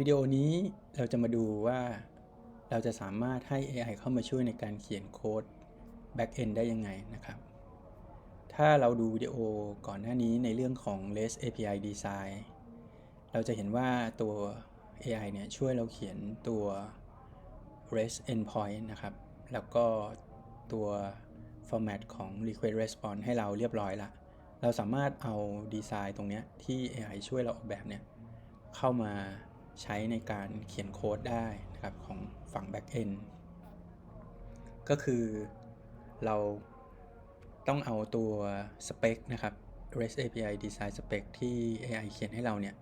วิดีโอนี้เราจะมาดูว่าเราจะสามารถให้ AI เข้ามาช่วยในการเขียนโค้ด Backend ได้ยังไงนะครับ ถ้าเราดูวิดีโอก่อนหน้านี้ในเรื่องของ REST API Design เราจะเห็นว่าตัว AI เนี่ยช่วยเราเขียนตัว REST Endpoint นะครับ แล้วก็ตัว format ของ Request Response ให้เราเรียบร้อยละ เราสามารถเอาดีไซน์ตรงนี้ที่ AI ช่วยเราออกแบบเนี่ยเข้ามา ใช้ในการเขียนโค้ดได้นะครับของฝั่ง Backend ก็คือเราต้องเอาตัวสเปคนะครับ REST API Design Spec ที่ AI เขียนให้เราเนี่ย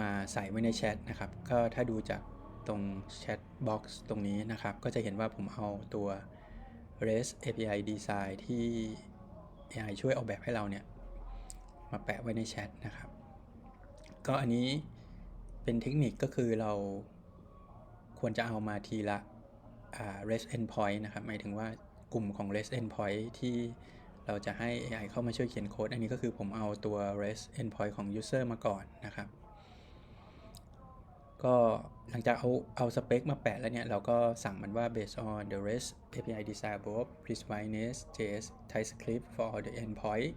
มาใส่ไว้ในแชทนะครับ ก็ถ้าดูจากตรงแชทบ็อกซ์ตรงนี้นะครับ ก็จะเห็นว่าผมเอาตัว REST API Design ที่ AI ช่วยออกแบบให้เราเนี่ย มาแปะไว้ในแชทนะครับ ก็อันนี้ เป็นเทคนิคก็คือเราควรจะเอามาทีละ REST endpoint นะครับ หมายถึงว่ากลุ่มของ REST endpoint ที่เราจะให้ AI เข้ามาช่วยเขียนโค้ด อันนี้ก็คือผมเอาตัว REST endpoint ของ user มาก่อนนะครับ ก็หลังจากเอาเอาสเปคมาแปะแล้วเนี่ย เราก็สั่งมันว่า based on the REST API design above please write Nest.js TypeScript for all the endpoint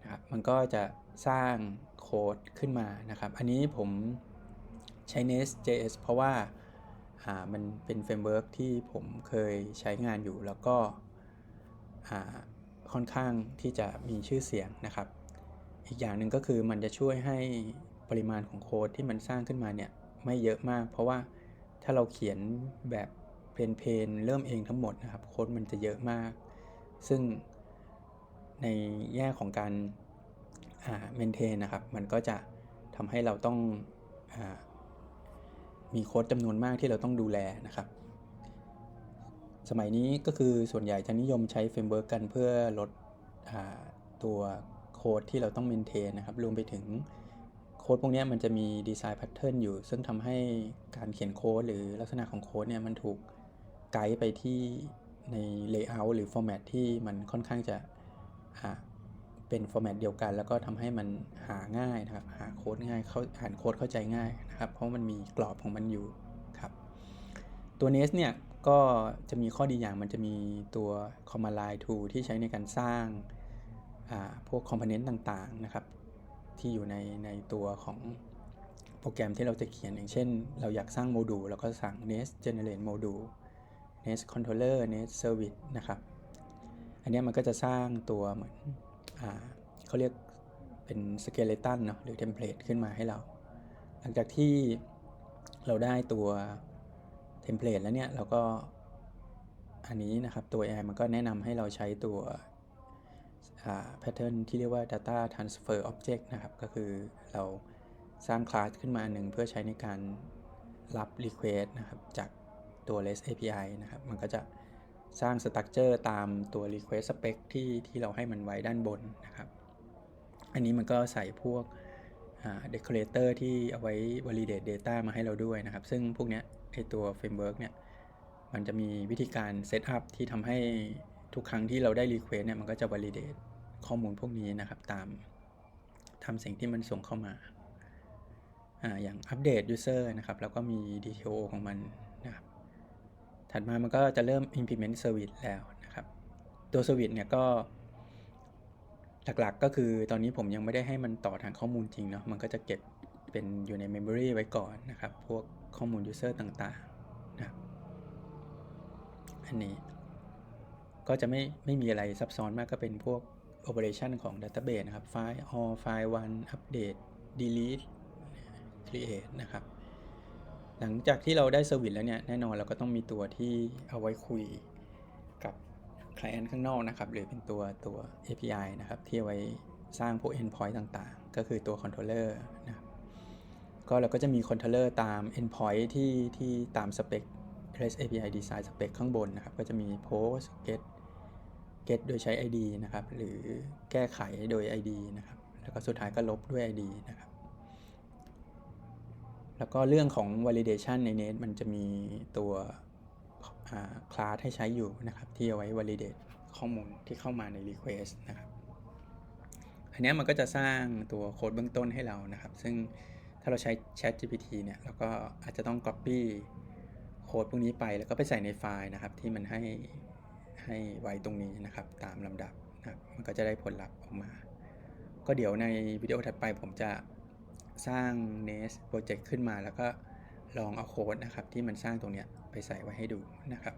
นะครับ มันก็จะสร้าง โค้ดขึ้นมานะครับ อันนี้ผมใช้ Nest.js เพราะว่าอ่ามันเป็นเฟรมเวิร์กที่ผมเคยใช้งานอยู่แล้วก็อ่าค่อนข้างที่จะมีชื่อเสียงนะครับ อีกอย่างหนึ่งก็คือมันจะช่วยให้ปริมาณของโค้ดที่มันสร้างขึ้นมาเนี่ยไม่เยอะมาก เพราะว่าถ้าเราเขียนแบบเพนเพนเริ่มเองทั้งหมดนะครับโค้ดมันจะเยอะมาก ซึ่งในแง่ของการ เมนเทนนะครับ มันก็จะทำให้เราต้องอมีโค้ดจำนวนมากที่เราต้องดูแลนะครับ สมัยนี้ก็คือส่วนใหญ่จะนิยมใช้เฟรมเวิร์กกันเพื่อลดตัวโค้ดที่เราต้องเมนเทนนะครับ รวมไปถึงโค้ดพวกนี้มันจะมีดีไซน์แพทเทิร์นอยู่ ซึ่งทำให้การเขียนโค้ดหรือลักษณะของโค้ดเนี่ยมันถูกไกด์ไปที่ใน Layout หรือ Format ที่มันค่อนข้างจะ เป็นฟอร์แมตเดียวกัน แล้วก็ทำให้มันหาง่ายนะครับ หาโค้ดง่ายเข้าอ่านโค้ดเข้าใจง่ายนะครับ เพราะมันมีกรอบของมันอยู่ครับ ตัว Nest เนี่ยก็จะมีข้อดีอย่างมันจะมีตัว Command Line Tool ที่ใช้ในการสร้างพวกคอมโพเนนต์ต่างๆนะครับ ที่อยู่ในในตัวของโปรแกรมที่เราจะเขียนอย่างเช่น เราอยากสร้างโมดูลเราก็สั่ง nest generate module nest controller nest service นะครับ อันนี้มันก็จะสร้างตัวเหมือน เขาเรียกเป็นสเกเลตันเนาะหรือเทมเพลตขึ้นมาให้เรา หลังจากที่เราได้ตัวเทมเพลตแล้วเนี่ยเราก็อันนี้นะครับตัว AI มันก็แนะนำให้เราใช้ตัวแพทเทิร์นที่เรียกว่า data transfer object นะครับ ก็คือเราสร้างคลาสขึ้นมาหนึ่งเพื่อใช้ในการรับ request นะครับ จากตัว REST API นะครับ มันก็จะ สร้างสตั๊กเจอร์ตามตัว request spec ที่ที่เราให้มันไว้ด้านบนนะครับ อันนี้มันก็ใส่พวก decorator ที่เอาไว้ validate data มาให้เราด้วยนะครับ ซึ่งพวกเนี้ยไอตัว framework เนี่ย มันจะมีวิธีการ set up ที่ทำให้ทุกครั้งที่เราได้ request เนี่ย มันก็จะ validate ข้อมูลพวกนี้นะครับตามทำสิ่งที่มันส่งเข้ามาออย่างอัปเดต user นะครับ แล้วก็มี DTO ของมัน ถัดมามันก็จะเริ่ม implement service แล้วนะครับ ตัว service เนี่ยก็หลักๆก็คือตอนนี้ผมยังไม่ได้ให้มันต่อทางข้อมูลจริงเนาะ มันก็จะเก็บเป็นอยู่ใน memory ไว้ก่อนนะครับ พวกข้อมูล user ต่างๆนะครับอันนี้ก็จะไม่ไม่มีอะไรซับซ้อนมากก็เป็นพวก operation ของ database นะครับไฟล์ all ไฟล์ one update delete create นะครับ หลังจากที่เราได้เซอร์วิสแล้วเนี่ยแน่นอนเราก็ต้องมีตัวที่เอาไว้คุยกับ client ข้างนอกนะครับหรือเป็นตัวตัว API นะครับที่ไว้สร้างพวก endpoint ต่างๆ ก็คือตัว controller นะครับก็เราก็จะมี controller ตาม endpoint ที่ที่ตามสเปค REST API design spec ข้างบนนะครับ ก็จะมี post get get โดยใช้ ID นะครับ หรือแก้ไขโดย ID นะครับ แล้วก็สุดท้ายก็ลบด้วย ID นะครับ แล้วก็เรื่องของ validation ใน Net มันจะมีตัวคลาสให้ใช้อยู่นะครับ ที่เอาไว้ validate ข้อมูลที่เข้ามาใน request นะครับ อันนี้มันก็จะสร้างตัวโค้ดเบื้องต้นให้เรานะครับ ซึ่งถ้าเราใช้ Chat GPT เนี่ยเราก็อาจจะต้อง copy โค้ดพวกนี้ไปแล้วก็ไปใส่ในไฟล์นะครับ ที่มันให้ให้ไว้ตรงนี้นะครับ ตามลำดับนะมันก็จะได้ผลลัพธ์ออกมา ก็เดี๋ยวในวิดีโอถัดไปผมจะ สร้าง Nest Project ขึ้นมา แล้วก็ลองเอาโค้ดนะครับที่มันสร้างตรงนี้ไปใส่ไว้ให้ดูนะครับ